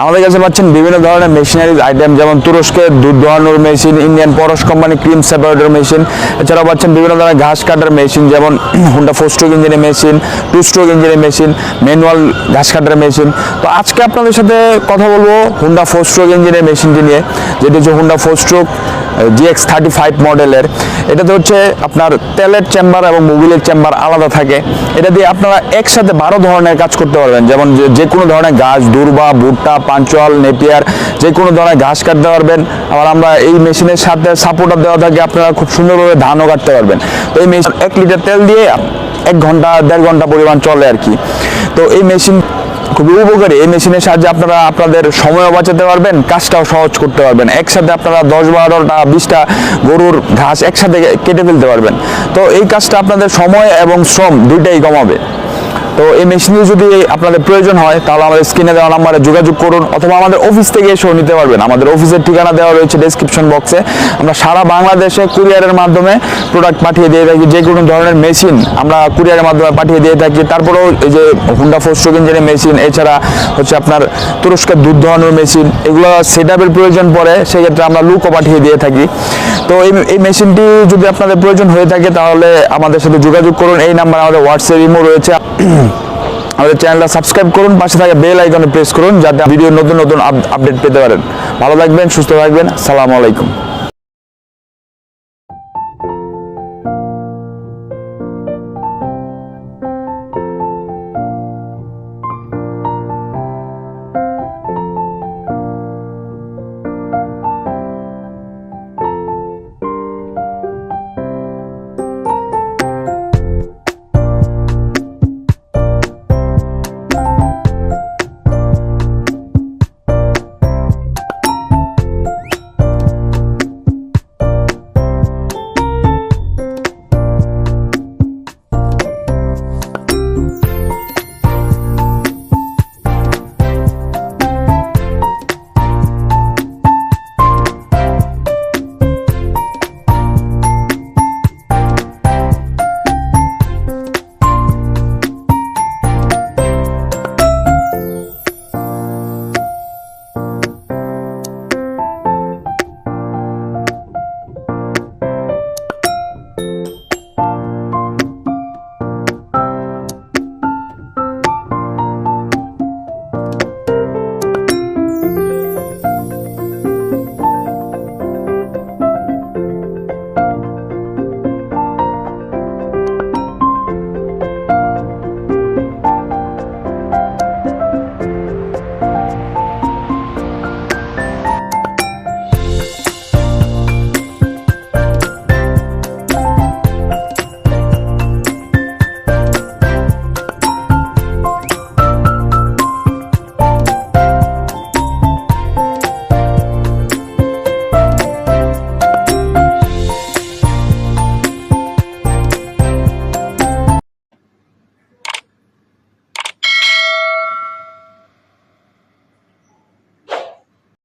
আমাদের কাছে পাচ্ছেন বিভিন্ন ধরনের মেশিনারিজ আইটেম যেমন তুরস্কের দুধ দোয়ানোর machine Indian Parash company cream separator machine এছাড়াও পাচ্ছেন বিভিন্ন ধরনের ঘাস কাটার মেশিন যেমন হুন্ডা ফোর স্ট্রোক ইঞ্জিনের মেশিন টু স্ট্রোক ইঞ্জিনের মেশিন ম্যানুয়াল ঘাস কাটার মেশিন তো আজকে আপনাদের সাথে কথা বলব হুন্ডা ফোর স্ট্রোক ইঞ্জিনের মেশিনটি নিয়ে, যেটি হচ্ছে Honda four stroke GX thirty five মডেলের এটাতে হচ্ছে আপনার তেলের চেম্বার এবং মোবিলের চেম্বার আলাদা থাকে। এটা দিয়ে আপনারা একসাথে বারো ধরনের কাজ করতে পারবেন। যেমন যে- কোনো ধরনের ঘাস দুর্বা, ভুট্টা, পাঞ্চল, নেপিয়ার, যে কোনো ধরনের ঘাস কাটতে পারবেন। আবার আমরা এই মেশিনের সাথে সাপোর্টার দেওয়া থাকে, আপনারা খুব সুন্দরভাবে ধানও কাটতে পারবেন। তো এই মেশিন এক লিটার তেল দিয়ে এক ঘণ্টা, দেড় ঘণ্টা পরিমাণ চলে আর কি। তো এই মেশিন খুবই উপকারী। এই মেশিনের সাহায্যে আপনারা আপনাদের সময়ও বাঁচাতে পারবেন, কাজটাও সহজ করতে পারবেন। একসাথে আপনারা দশ বারোটা, বিশটা গরুর ঘাস একসাথে কেটে ফেলতে পারবেন। তো এই কাজটা আপনাদের সময় এবং শ্রম দুইটাই কমাবে। তো এই মেশিনে যদি আপনাদের প্রয়োজন হয়, তাহলে আমাদের স্ক্রিনে দেওয়া নাম্বারে যোগাযোগ করুন অথবা আমাদের অফিস থেকে এসেও নিতে পারবেন। আমাদের অফিসের ঠিকানা দেওয়া রয়েছে ডেসক্রিপশন বক্সে আমরা সারা বাংলাদেশে কুরিয়ারের মাধ্যমে প্রোডাক্ট পাঠিয়ে দিয়ে থাকি, যে কোনো ধরনের মেশিন আমরা কুরিয়ারের মাধ্যমে পাঠিয়ে দিয়ে থাকি। তারপরেও এই যে হুন্ডা ফোর স্ট্রোক ইঞ্জিনের মেশিন এছাড়া হচ্ছে আপনার তুরস্কের দুধ দোহানোর মেশিন এগুলো সেট আপের প্রয়োজন পড়ে। সেক্ষেত্রে আমরা লুকও পাঠিয়ে দিয়ে থাকি। তো এই মেশিনটি যদি আপনাদের প্রয়োজন হয়ে থাকে তাহলে আমাদের সাথে যোগাযোগ করুন। এই নাম্বার আমাদের হোয়াটসঅ্যাপ ইমো রয়েছে। আমাদের চ্যানেলটা সাবস্ক্রাইব করুন। পাশে থাকা বেল আইকনে প্রেস করুন যাতে ভিডিও নতুন নতুন আপডেট পেতে পারেন। ভালো থাকবেন, সুস্থ থাকবেন। সালাম আলাইকুম।